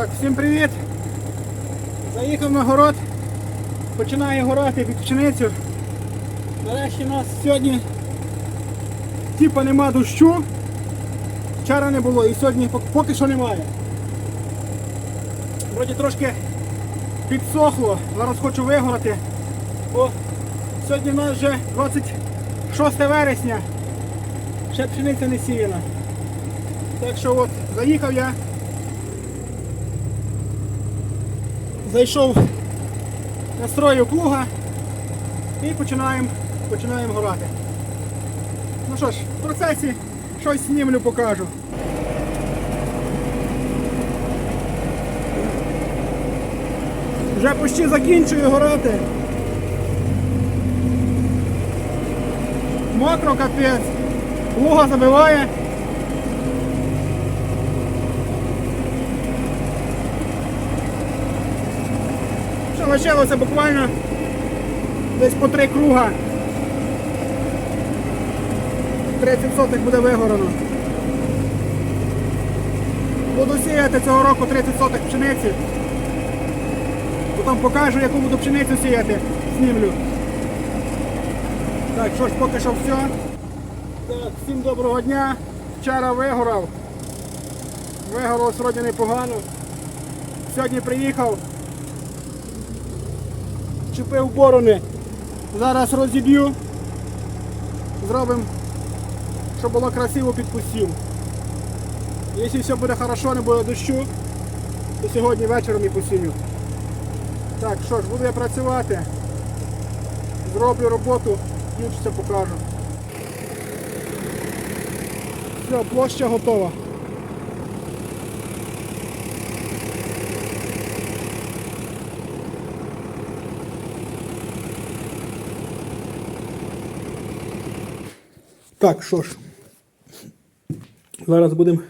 Так, всім привіт! Заїхав на город, починає горати під пшеницю. Нарешті нас сьогодні типа нема дощу. Вчора не було і сьогодні поки що немає. Вроді трошки підсохло, зараз хочу вигорати. Бо сьогодні в нас вже 26 вересня. Ще пшениця не сіяна. Так що от, заїхав я. Зайшов, настроїв плуга і починаємо починаємо горати. Ну що ж, в процесі щось знімлю, покажу. Вже почти закінчую горати. Мокро капець. Плуга забиває. Лишилося буквально десь по три круга. 30 сотих буде вигорано. Буду сіяти цього року 30 сотих пшениці. Потім покажу, яку буду пшеницю сіяти, знімлю. Так, що ж, поки що все. Так, всім доброго дня. Вчора вигорав. Вигорав сьогодні непогано. Сьогодні приїхав. Чепив борони. Зараз розіб'ю. Зробимо, щоб було красиво під кусів. Якщо все буде хорошо, не буде дощу, то сьогодні вечором і посію. Так, що ж, буду я працювати. Зроблю роботу, включиться, покажу. Все, площа готова. Так, що ж, зараз будемо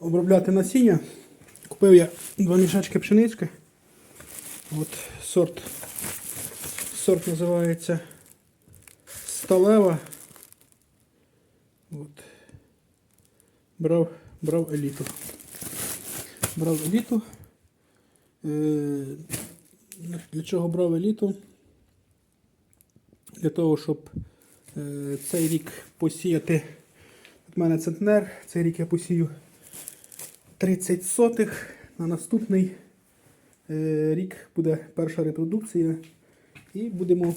обробляти насіння. Купив я два мішечки пшенички. От сорт. Сорт називається сталева. От. Брав, брав еліту. Брав еліту. Е, для чого брав еліту? Для того, щоб цей рік посіяти. У мене центнер, цей рік я посію 30 сотих. На наступний е, рік буде перша репродукція. І будемо,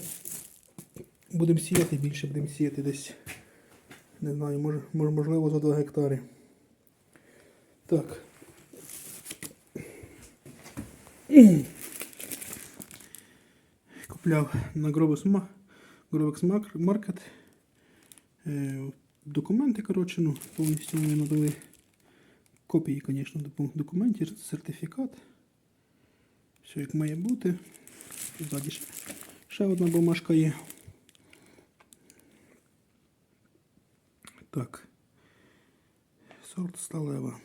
будемо сіяти більше, будемо сіяти десь, не знаю, може, можливо за 2 гектари. Так. Купляв на Grobus Ma- Grovex Mark- Market. Е, документи, коротше, ну, повністю вони надали копії, звісно, документів, сертифікат. Все як має бути. Ззаді ще, ще одна бумажка є. Так. Сорт сталева.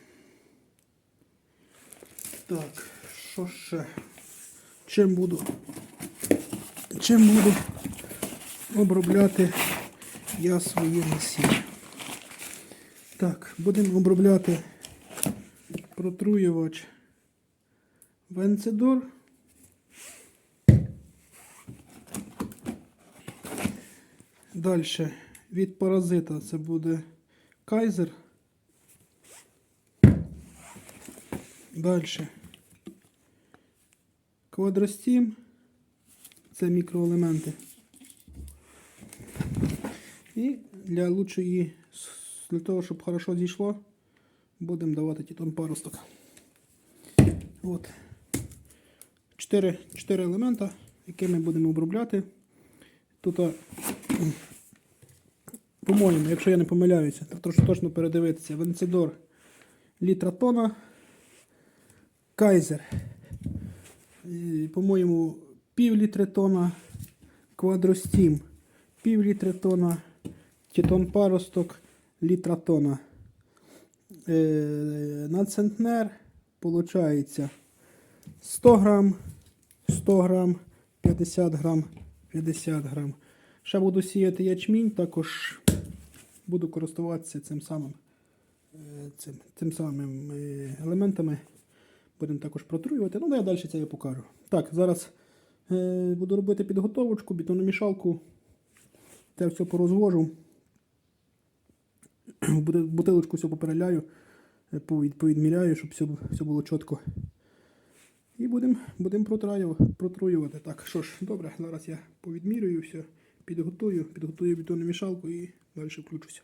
Так, що ще? Чим буду? Чим буду обробляти я своє насіння? Так, будемо обробляти протруювач Венцидор. Далі від паразита це буде кайзер. Далі. Квадростім. Це мікроелементи. І для лучшої, для того, щоб хорошо зійшло, будемо давати титон паросток. От. Чотири, чотири елемента, які ми будемо обробляти. Тут, по-моєму, якщо я не помиляюся, трошки точно передивитися. Венцидор літра тона. Кайзер. По-моєму, пів літри тона. Квадростім. Пів літри тона. Титон паросток літра тона. Е, на центнер виходить 100 грам, 100 грам, 50 грам, 50 грам. Ще буду сіяти ячмінь, також буду користуватися цим самим, е, цим, цим самим е, елементами. Будемо також протруювати. Ну, я далі це я покажу. Так, зараз буду робити підготовочку, бетономішалку. Те все порозвожу. Бутилочку все попереляю, е, повідміряю, щоб все, все було чітко. І будемо будем протруювати. Так, що ж, добре, зараз я повідмірюю все, підготую, підготую бетонну мішалку і далі включуся.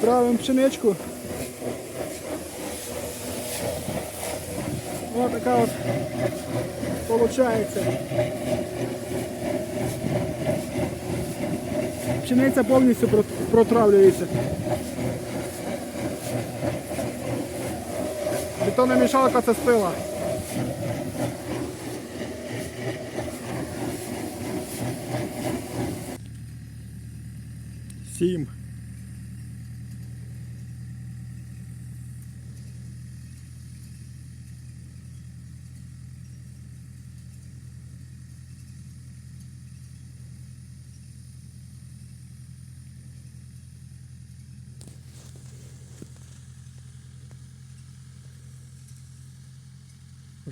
Травимо пшеничку. Ось така от получається. Пшениця повністю протравлюється. Бетонна мішалка це спила. Сім.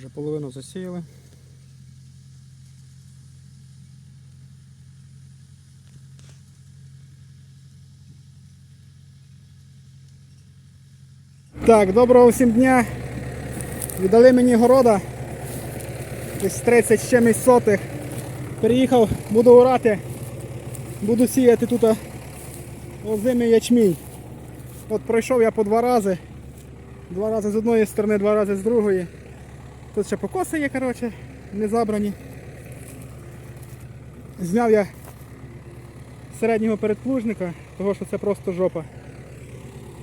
Вже половину засіяли. Так, доброго всім дня. Віддали мені города. Десь 30 з чимось сотих. Переїхав, буду орати. Буду сіяти тут озимий ячмінь. От пройшов я по два рази. Два рази з одної сторони, два рази з другої. Тут ще покоси є, коротше, не забрані. Зняв я середнього передплужника, того що це просто жопа.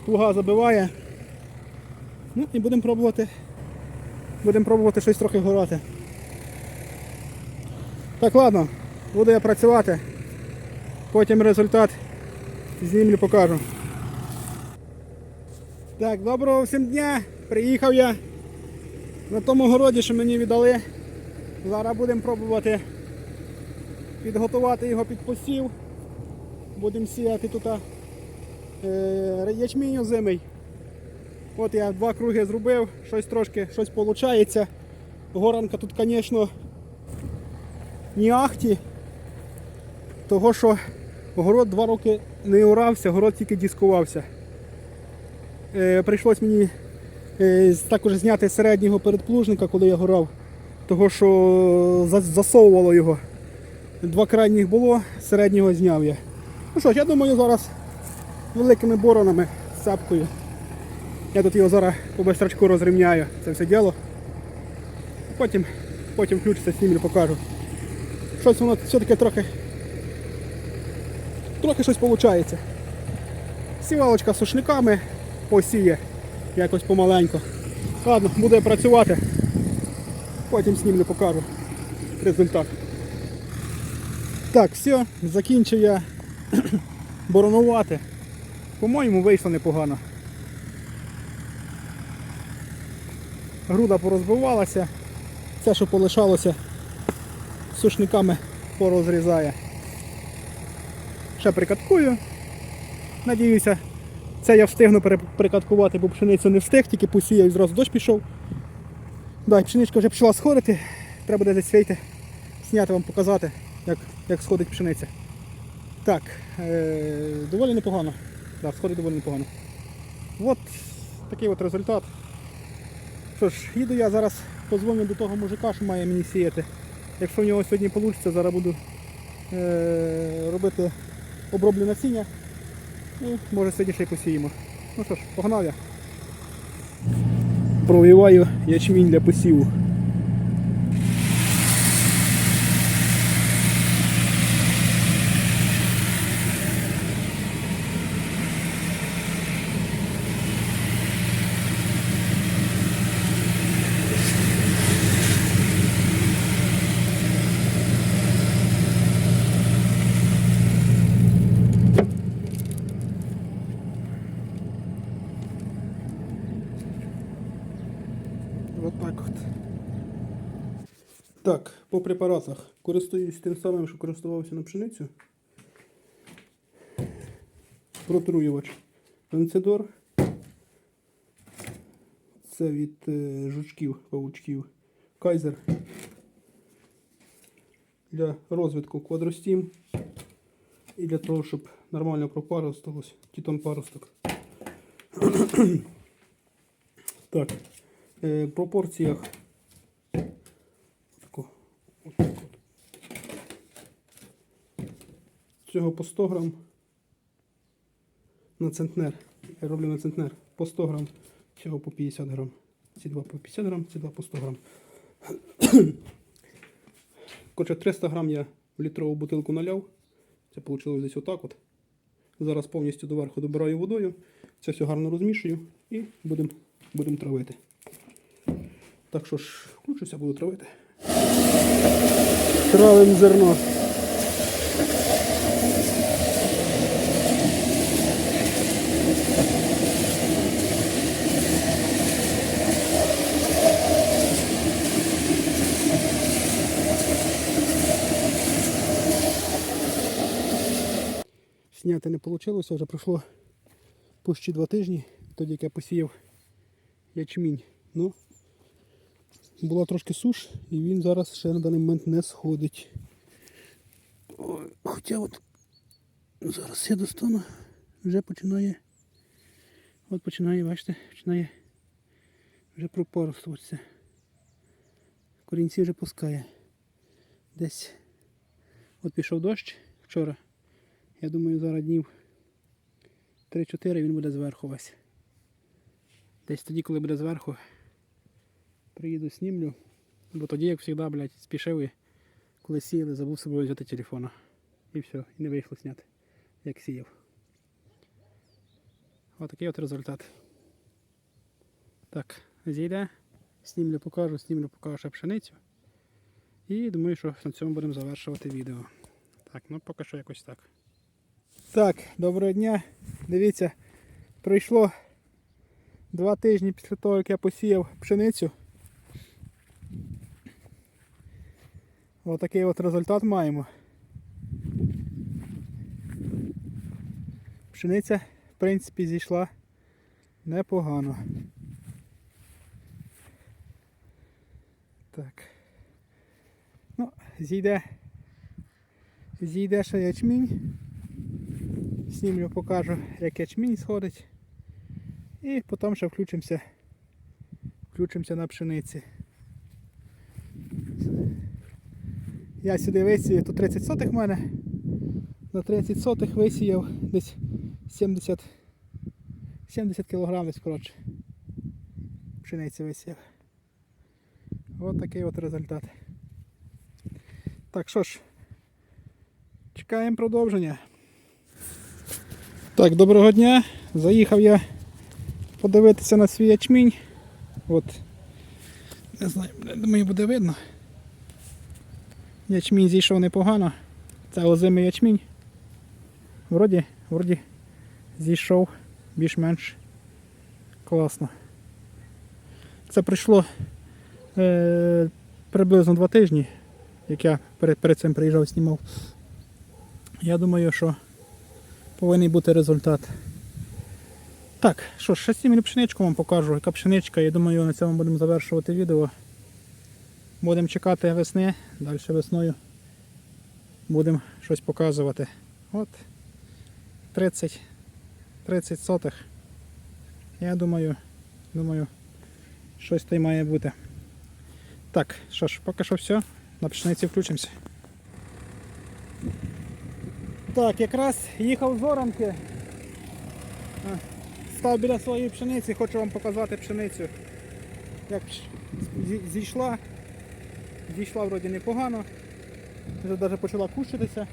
Плуга забиває. Ну і будемо пробувати. Будемо пробувати щось трохи горати. Так, ладно, буду я працювати. Потім результат знімлю покажу. Так, доброго всім дня! Приїхав я на тому городі, що мені віддали. Зараз будемо пробувати підготувати його під посів. Будемо сіяти тут е, ячмінь озимий. От я два круги зробив, щось трошки щось виходить. Горанка тут, звісно, ні ахті. Того, що город два роки не орався, город тільки дискувався. Е, прийшлось мені також зняти середнього передплужника, коли я горав, того що засовувало його. Два крайніх було, середнього зняв я. Ну що ж, я думаю, зараз великими боронами з. Я тут його зараз по бистрачку розрівняю, це все діло. Потім, потім включиться, знімлю, покажу. Щось воно все-таки трохи. Трохи щось виходить. Сівалочка з сушниками посіє якось помаленько. Ладно, буду я працювати. Потім знімлю, покажу результат. Так, все, закінчив я боронувати. По-моєму, вийшло непогано. Груда порозбивалася. Все, що полишалося, сушниками порозрізає. Ще прикаткую. Надіюся, це я встигну прикаткувати, бо пшеницю не встиг, тільки посіяв і зразу дощ пішов. Да, пшеничка вже почала сходити. Треба десь вийти, зняти вам показати, як, як сходить пшениця. Так, е, доволі непогано. Да, сходить доволі непогано. От такий от результат. Що ж, їду я зараз позвоню до того мужика, що має мені сіяти. Якщо в нього сьогодні вийде, зараз буду е, робити оброблю насіння. І може сьогодні ще й посіємо. Ну що ж, погнав я. Провіваю ячмінь для посіву. Вот так от. Так, по препаратах. Користуюсь тим самим, що користувався на пшеницю. Протруювач. Венцидор. Це від е, жучків, павучків Кайзер. Для розвитку квадростім. І для того, щоб нормально пропаростилось тітон паросток. так. Е, в пропорціях. Тако. Отак от. Цього по 100 грам на центнер. Я роблю на центнер по 100 грам, цього по 50 грам. Ці два по 50 грам, ці два по 100 грам. Коротше, 300 грам я в літрову бутилку наляв. Це вийшло десь отак от. Зараз повністю доверху добираю водою. Це все гарно розмішую і будемо будем травити. Так що ж, включуся, буду травити. Травим зерно. Зняти не вийшло, вже пройшло почти два тижні, тоді як я посіяв ячмінь. Ну, була трошки суш, і він зараз ще на даний момент не сходить. Хоча от зараз я достану, вже починає. От починає, бачите, починає вже пропорствуватися. Корінці вже пускає. Десь от пішов дощ вчора. Я думаю, зараз днів 3-4 він буде зверху весь. Десь тоді, коли буде зверху, приїду снімлю. Бо тоді, як завжди, блядь, спішив і коли сіяли, забув з собою взяти телефона. І все, і не вийшло зняти, як сіяв. Отакий от результат. Так, зійде, снімлю покажу, снімлю покажу ще пшеницю. І думаю, що на цьому будемо завершувати відео. Так, ну поки що якось так. Так, доброго дня. Дивіться, пройшло два тижні після того, як я посіяв пшеницю. Отакий от результат маємо. Пшениця, в принципі, зійшла непогано. Так. Ну, зійде. Зійде ще ячмінь. Знімлю, покажу, як ячмінь сходить. І потім ще включимося, включимося на пшениці. Я сюди висію, тут 30 сотих в мене. На 30 сотих висіяв десь 70 70 кг десь коротше. Пшениці висіяв. Ось такий от результат. Так що ж, чекаємо продовження. Так, доброго дня. Заїхав я подивитися на свій ячмінь. От. Не знаю, думаю, буде видно. Ячмінь зійшов непогано. Це озимий ячмінь. Вроді, вроді зійшов більш-менш класно. Це прийшло е, приблизно два тижні, як я перед, перед цим приїжджав знімав. Я думаю, що повинен бути результат. Так, що ж, ще сім'ю пшеничку вам покажу, яка пшеничка. Я думаю, на цьому будемо завершувати відео. Будемо чекати весни, далі весною будемо щось показувати. От 30 30 сотих. Я думаю, думаю, щось то й має бути. Так, що ж, поки що все. На пшениці включимося. Так, якраз їхав з оранки. Став біля своєї пшениці, хочу вам показати пшеницю. Як зійшла. Зійшла вроді непогано. Вже навіть почала кущитися.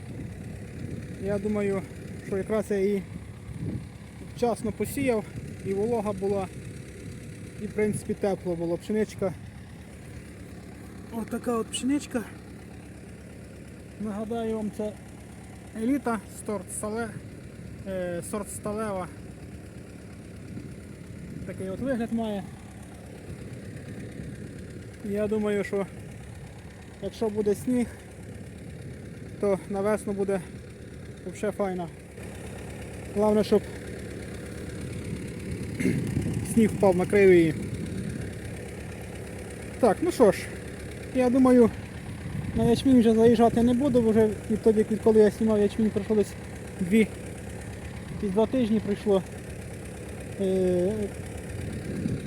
Я думаю, що якраз я її вчасно посіяв і волога була, і в принципі тепло було. Пшеничка. Ось така от пшеничка. Нагадаю вам, це еліта, сорт, стале, е, сорт сталева. Такий от вигляд має. Я думаю, що якщо буде сніг, то на весну буде взагалі файно. Головне, щоб сніг впав, накрив її. Так, ну що ж, я думаю, на ячмінь вже заїжджати не буду, бо вже відтоді, коли я знімав ячмінь, пройшло десь дві, десь два тижні пройшло. Е,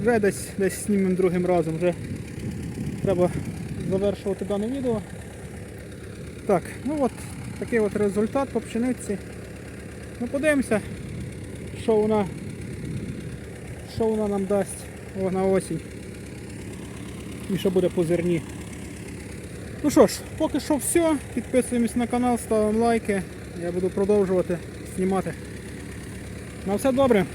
вже десь, десь знімемо другим разом, вже треба завершувати дане відео. Так, ну от такий от результат по пшениці. Ну подивимося, що вона, що вона нам дасть на осінь. І що буде по зерні. Ну що ж, поки що все. Підписуємось на канал, ставимо лайки. Я буду продовжувати знімати. На все добре.